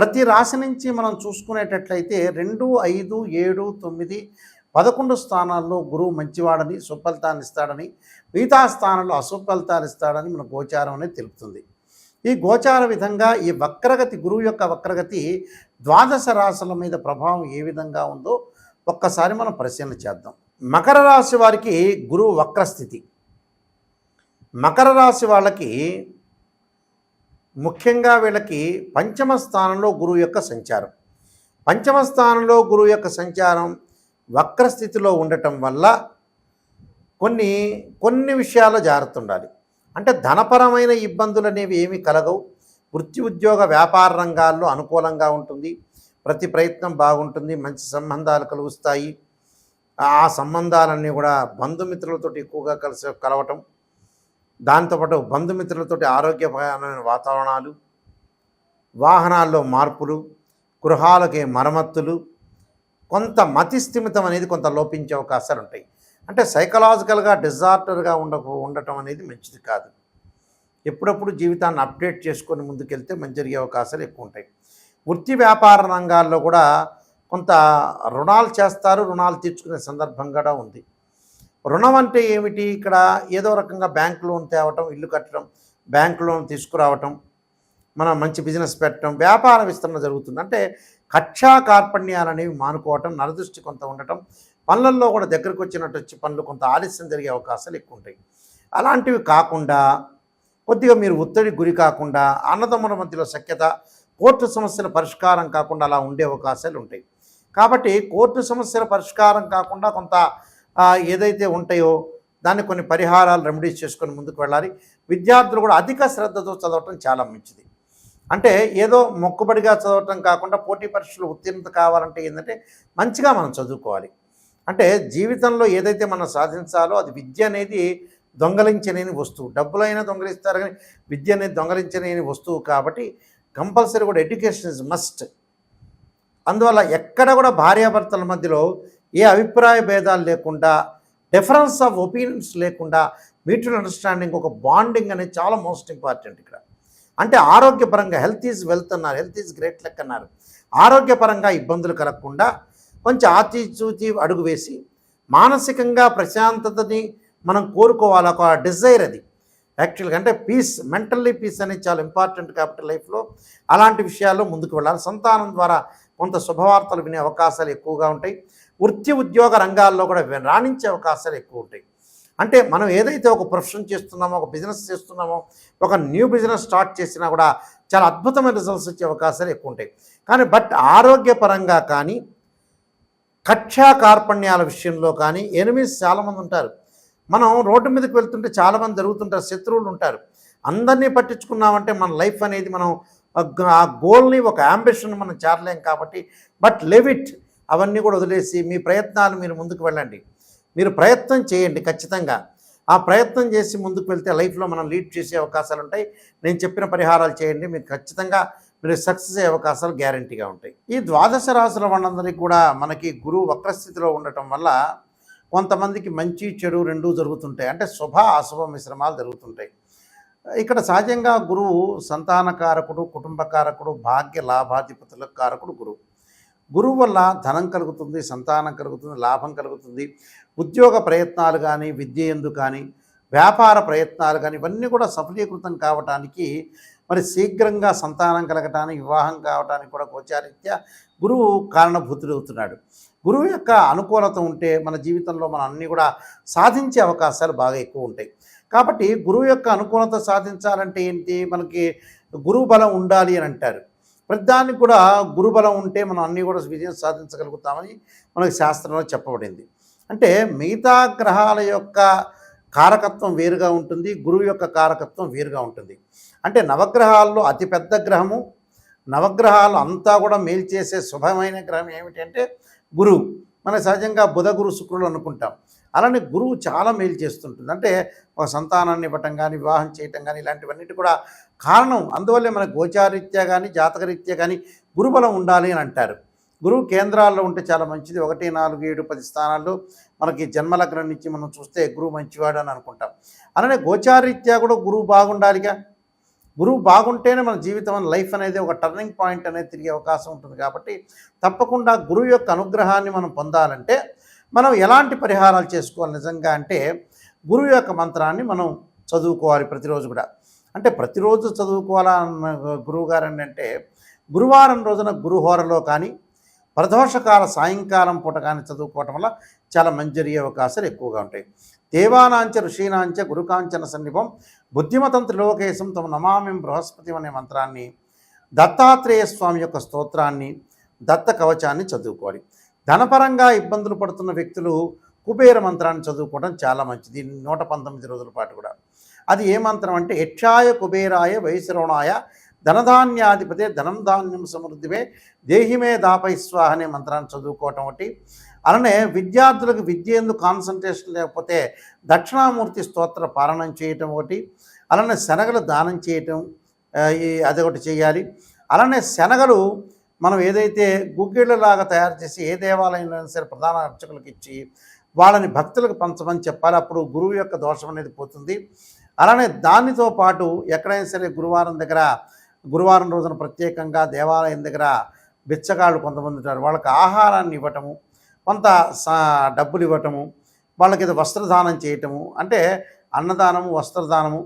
ప్రతి రాశి నుంచి మనం చూసుకునేటట్లయితే రెండు ఐదు ఏడు తొమ్మిది పదకొండు స్థానాల్లో గురువు మంచివాడని సుఫలితాన్ని ఇస్తాడని మిగతా స్థానంలో అసుఫలితాలు ఇస్తాడని మన గోచారం అనేది తెలుపుతుంది. ఈ గోచార విధంగా ఈ వక్రగతి గురువు యొక్క వక్రగతి ద్వాదశ రాశుల మీద ప్రభావం ఏ విధంగా ఉందో ఒక్కసారి మనం పరిశీలన చేద్దాం. మకర రాశి వారికి గురువు వక్రస్థితి. మకర రాశి వాళ్ళకి ముఖ్యంగా వీళ్ళకి పంచమ స్థానంలో గురువు యొక్క సంచారం. పంచమ స్థానంలో గురువు యొక్క సంచారం వక్రస్థితిలో ఉండటం వల్ల కొన్ని కొన్ని విషయాల్లో జాగ్రత్త ఉండాలి. అంటే ధనపరమైన ఇబ్బందులు అనేవి ఏమీ కలగవు. వృత్తి ఉద్యోగ వ్యాపార రంగాల్లో అనుకూలంగా ఉంటుంది. ప్రతి ప్రయత్నం బాగుంటుంది. మంచి సంబంధాలు కలుగుస్తాయి. ఆ సంబంధాలన్నీ కూడా బంధుమిత్రులతో ఎక్కువగా కలిసి కలవటం దాంతోపాటు బంధుమిత్రులతోటి ఆరోగ్యపరమైన వాతావరణాలు వాహనాల్లో మార్పులు గృహాలకి మరమ్మతులు కొంత మతిస్థిమితం అనేది కొంత లోపించే అవకాశాలు ఉంటాయి. అంటే సైకలాజికల్గా డిజార్డర్గా ఉండ ఉండటం అనేది మంచిది కాదు. ఎప్పుడప్పుడు జీవితాన్ని అప్డేట్ చేసుకొని ముందుకెళ్తే మంచి జరిగే అవకాశాలు ఎక్కువ ఉంటాయి. వృత్తి వ్యాపార రంగాల్లో కూడా కొంత రుణాలు చేస్తారు రుణాలు తీర్చుకునే సందర్భం కూడా ఉంది. రుణం అంటే ఏమిటి? ఇక్కడ ఏదో రకంగా బ్యాంక్ లోన్ తేవటం ఇల్లు కట్టడం బ్యాంక్ లోన్ తీసుకురావటం మనం మంచి బిజినెస్ పెట్టడం వ్యాపార విస్తరణ జరుగుతుంది. అంటే కక్షా కార్పణ్యాలు అనేవి మానుకోవటం నరదృష్టి కొంత ఉండటం పనులలో కూడా దగ్గరకు వచ్చినట్టు వచ్చి పనులు కొంత ఆలస్యం జరిగే అవకాశాలు ఎక్కువ ఉంటాయి. అలాంటివి కాకుండా కొద్దిగా మీరు ఒత్తిడి గురి కాకుండా అన్నదమ్ముల మధ్యలో సఖ్యత కోర్టు సమస్యల పరిష్కారం కాకుండా అలా ఉండే అవకాశాలు ఉంటాయి. కాబట్టి కోర్టు సమస్యల పరిష్కారం కాకుండా కొంత ఏదైతే ఉంటాయో దాన్ని కొన్ని పరిహారాలు రెమెడీస్ చేసుకొని ముందుకు వెళ్ళాలి. విద్యార్థులు కూడా అధిక శ్రద్ధతో చదవటం చాలా మంచిది. అంటే ఏదో మొక్కుబడిగా చదవటం కాకుండా పోటీ పరీక్షలు ఉత్తీర్ణత కావాలంటే ఏంటంటే మంచిగా మనం చదువుకోవాలి. అంటే జీవితంలో ఏదైతే మనం సాధించాలో అది విద్య అనేది దొంగలించలేని వస్తువు. డబ్బులైనా దొంగలిస్తారు కానీ విద్య అనేది దొంగలించలేని వస్తువు కాబట్టి కంపల్సరీ కూడా ఎడ్యుకేషన్ ఇస్ మస్ట్ అందువల్ల ఎక్కడ కూడా భార్యాభర్తల మధ్యలో ఏ అభిప్రాయ భేదాలు లేకుండా డిఫరెన్స్ ఆఫ్ ఒపీనియన్స్ లేకుండా మ్యూచువల్ అండర్స్టాండింగ్ ఒక బాండింగ్ అనేది చాలా మోస్ట్ ఇంపార్టెంట్ ఇక్కడ. అంటే ఆరోగ్యపరంగా హెల్త్ ఈజ్ వెల్త్ అన్నారు హెల్త్ ఈజ్ గ్రేట్ లెక్ అన్నారు. ఆరోగ్యపరంగా ఇబ్బందులు కలగకుండా కొంచెం ఆచిచూచి అడుగు వేసి మానసికంగా ప్రశాంతతని మనం కోరుకోవాలి ఒక డిజైర్ అది. యాక్చువల్గా అంటే పీస్ మెంటల్లీ పీస్ అనేది చాలా ఇంపార్టెంట్ కాబట్టి లైఫ్లో అలాంటి విషయాల్లో ముందుకు వెళ్ళాలి. సంతానం ద్వారా కొంత శుభవార్తలు వినే అవకాశాలు ఎక్కువగా ఉంటాయి. వృత్తి ఉద్యోగ రంగాల్లో కూడా రాణించే అవకాశాలు ఎక్కువ ఉంటాయి. అంటే మనం ఏదైతే ఒక ప్రొఫెషన్ చేస్తున్నామో ఒక బిజినెస్ చేస్తున్నామో ఒక న్యూ బిజినెస్ స్టార్ట్ చేసినా కూడా చాలా అద్భుతమైన రిజల్ట్స్ వచ్చే అవకాశాలు ఎక్కువ ఉంటాయి. కానీ బట్ ఆరోగ్యపరంగా కానీ కక్షా కార్పణ్యాల విషయంలో కానీ ఎనిమిది చాలామంది ఉంటారు. మనం రోడ్డు మీదకి వెళ్తుంటే చాలామంది జరుగుతుంటారు శత్రువులు ఉంటారు. అందరినీ పట్టించుకున్నామంటే మన లైఫ్ అనేది మనం ఆ గోల్ని ఒక అంబిషన్ మనం చేరలేం కాబట్టి. బట్ లెవిట్ అవన్నీ కూడా వదిలేసి మీ ప్రయత్నాలు మీరు ముందుకు వెళ్ళండి. మీరు ప్రయత్నం చేయండి ఖచ్చితంగా. ఆ ప్రయత్నం చేసి ముందుకు వెళ్తే లైఫ్లో మనం లీడ్ చేసే అవకాశాలు ఉంటాయి. నేను చెప్పిన పరిహారాలు చేయండి. మీకు ఖచ్చితంగా మీరు సక్సెస్ అయ్యే అవకాశాలు గ్యారంటీగా ఉంటాయి. ఈ ద్వాదశ రాశుల వాళ్ళందరికీ కూడా మనకి గురువు వక్రస్థితిలో ఉండటం వల్ల కొంతమందికి మంచి చెడు రెండూ జరుగుతుంటాయి. అంటే శుభ అశుభ మిశ్రమాలు జరుగుతుంటాయి. ఇక్కడ సహజంగా గురువు సంతానకారకుడు కుటుంబకారకుడు భాగ్య లాభాధిపతుల కారకుడు గురువు. గురువు వల్ల ధనం కలుగుతుంది సంతానం కలుగుతుంది లాభం కలుగుతుంది. ఉద్యోగ ప్రయత్నాలు కానీ విద్య ఎందు కానీ వ్యాపార ప్రయత్నాలు కానీ ఇవన్నీ కూడా సఫలీకృతం కావటానికి మరి శీఘ్రంగా సంతానం కలగటానికి వివాహం కావటానికి కూడా గోచారీత్యా గురువు కారణభూతుడు అవుతున్నాడు. గురువు యొక్క అనుకూలత ఉంటే మన జీవితంలో మనం అన్నీ కూడా సాధించే అవకాశాలు బాగా ఎక్కువ ఉంటాయి. కాబట్టి గురువు యొక్క అనుకూలత సాధించాలంటే ఏంటి? మనకి గురువు బలం ఉండాలి అని అంటారు. ప్రతిదానికి కూడా గురుబలం ఉంటే మనం అన్నీ కూడా విజయం సాధించగలుగుతామని మనకి శాస్త్రంలో చెప్పబడింది. అంటే మిగతా గ్రహాల యొక్క కారకత్వం వేరుగా ఉంటుంది గురువు యొక్క కారకత్వం వేరుగా ఉంటుంది. అంటే నవగ్రహాల్లో అతిపెద్ద గ్రహము నవగ్రహాలు అంతా కూడా మేలు చేసే శుభమైన గ్రహం ఏమిటంటే గురువు. మన సహజంగా బుధ గురు శుక్రులు అనుకుంటాం. అలానే గురువు చాలా మేలు చేస్తుంటుంది. అంటే ఒక సంతానాన్ని ఇవ్వటం కానీ వివాహం చేయటం కానీ ఇలాంటివన్నిటి కూడా కారణం. అందువల్లే మన గోచారీత్యా కానీ జాతకరీత్యా కానీ గురుబలం ఉండాలి అని అంటారు. గురువు కేంద్రాల్లో ఉంటే చాలా మంచిది. ఒకటి నాలుగు ఏడు పది స్థానాల్లో మనకి జన్మలగ్నం నుంచి మనం చూస్తే గురువు మంచివాడు అని అనుకుంటాం. అలానే గోచారీత్యా కూడా గురువు బాగుండాలిగా. గురువు బాగుంటేనే మన జీవితం లైఫ్ అనేది ఒక టర్నింగ్ పాయింట్ అనేది తిరిగే అవకాశం ఉంటుంది కాబట్టి తప్పకుండా గురువు యొక్క అనుగ్రహాన్ని మనం పొందాలంటే మనం ఎలాంటి పరిహారాలు చేసుకోవాలి నిజంగా అంటే గురువు యొక్క మంత్రాన్ని మనం చదువుకోవాలి ప్రతిరోజు కూడా. అంటే ప్రతిరోజు చదువుకోవాలా అన్న గురువు గారు అంటే గురువారం రోజున గురుహోరలో కానీ ప్రదోషకాల సాయంకాలం పూట కానీ చదువుకోవటం వల్ల చాలా మంచి జరిగే అవకాశాలు ఎక్కువగా ఉంటాయి. దేవానాంచ ఋషీనాంచ గురుకాంచన సన్నిపం బుద్ధిమతం త్రిలోకేశం తమ నమామిం బృహస్పతి అనే మంత్రాన్ని దత్తాత్రేయ స్వామి యొక్క స్తోత్రాన్ని దత్త కవచాన్ని చదువుకోవాలి. ధనపరంగా ఇబ్బందులు పడుతున్న వ్యక్తులు కుబేర మంత్రాన్ని చదువుకోవడం చాలా మంచిది. నూట పంతొమ్మిది రోజుల పాటు కూడా. అది ఏ మంత్రం అంటే యక్షాయ కుబేరాయ వైశ్రవణాయ ధనధాన్యాధిపతే ధనం ధాన్యం సమృద్ధివే దేహిమే దాపై స్వాహ అనే మంత్రాన్ని చదువుకోవటం ఒకటి. అలానే విద్యార్థులకు విద్య ఎందుకు కాన్సన్ట్రేషన్ లేకపోతే దక్షిణామూర్తి స్తోత్ర పాలనం చేయటం ఒకటి. అలానే శనగలు దానం చేయటం అదొకటి చేయాలి. అలానే శనగలు మనం ఏదైతే గుగ్గిళ్ళలాగా తయారు చేసి ఏ దేవాలయంలో అయినా సరే ప్రధాన అర్చకులకు ఇచ్చి వాళ్ళని భక్తులకు పంచమని చెప్పాలి. అప్పుడు గురువు యొక్క దోషం అనేది పోతుంది. అలానే దానితో పాటు ఎక్కడైనా సరే గురువారం దగ్గర గురువారం రోజున ప్రత్యేకంగా దేవాలయం దగ్గర బిచ్చగాళ్ళు కొంతమంది ఉంటారు. వాళ్ళకి ఆహారాన్ని ఇవ్వటము కొంత సా- డబ్బులు ఇవ్వటము వాళ్ళకి ఏదో వస్త్రదానం చేయటము అంటే అన్నదానము వస్త్రదానము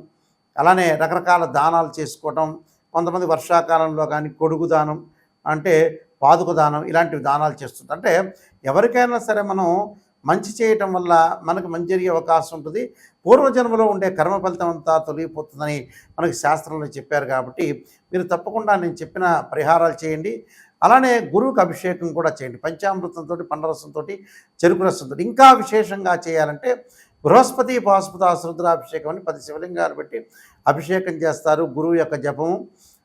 అలానే రకరకాల దానాలు చేసుకోవటం కొంతమంది వర్షాకాలంలో కానీ కొడుకు దానం అంటే పాదుక దానం ఇలాంటివి దానాలు చేస్తుంది అంటే ఎవరికైనా సరే మనం మంచి చేయటం వల్ల మనకు మంచి జరిగే అవకాశం ఉంటుంది. పూర్వజన్మలో ఉండే కర్మ ఫలితం అంతా తొలగిపోతుందని మనకు శాస్త్రంలో చెప్పారు కాబట్టి మీరు తప్పకుండా నేను చెప్పిన పరిహారాలు చేయండి. అలానే గురువుకి అభిషేకం కూడా చేయండి. పంచామృతంతో పండరసంతో చెరుకు రసంతో ఇంకా విశేషంగా చేయాలంటే బృహస్పతి పాశుపత ఆశ్రుద్రాభిషేకం అని పది శివలింగాలు పెట్టి అభిషేకం చేస్తారు గురువు యొక్క జపము.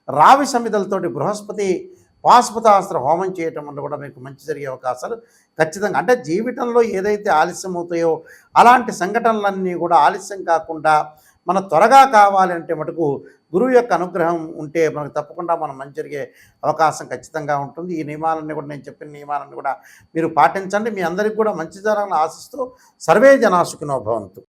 రావి సమిదలతోటి బృహస్పతి పాశుపతాస్త్ర హోమం చేయటం వల్ల కూడా మీకు మంచి జరిగే అవకాశాలు ఖచ్చితంగా. అంటే జీవితంలో ఏదైతే ఆలస్యం అవుతాయో అలాంటి సంఘటనలన్నీ కూడా ఆలస్యం కాకుండా మన త్వరగా కావాలంటే మటుకు గురువు యొక్క అనుగ్రహం ఉంటే మనకు తప్పకుండా మనం మంచి జరిగే అవకాశం ఖచ్చితంగా ఉంటుంది. ఈ నియమాలన్నీ కూడా నేను చెప్పిన నియమాలన్నీ కూడా మీరు పాటించండి. మీ అందరికీ కూడా మంచి జరగాలని ఆశిస్తూ సర్వే జనాసుకినో భవంతు.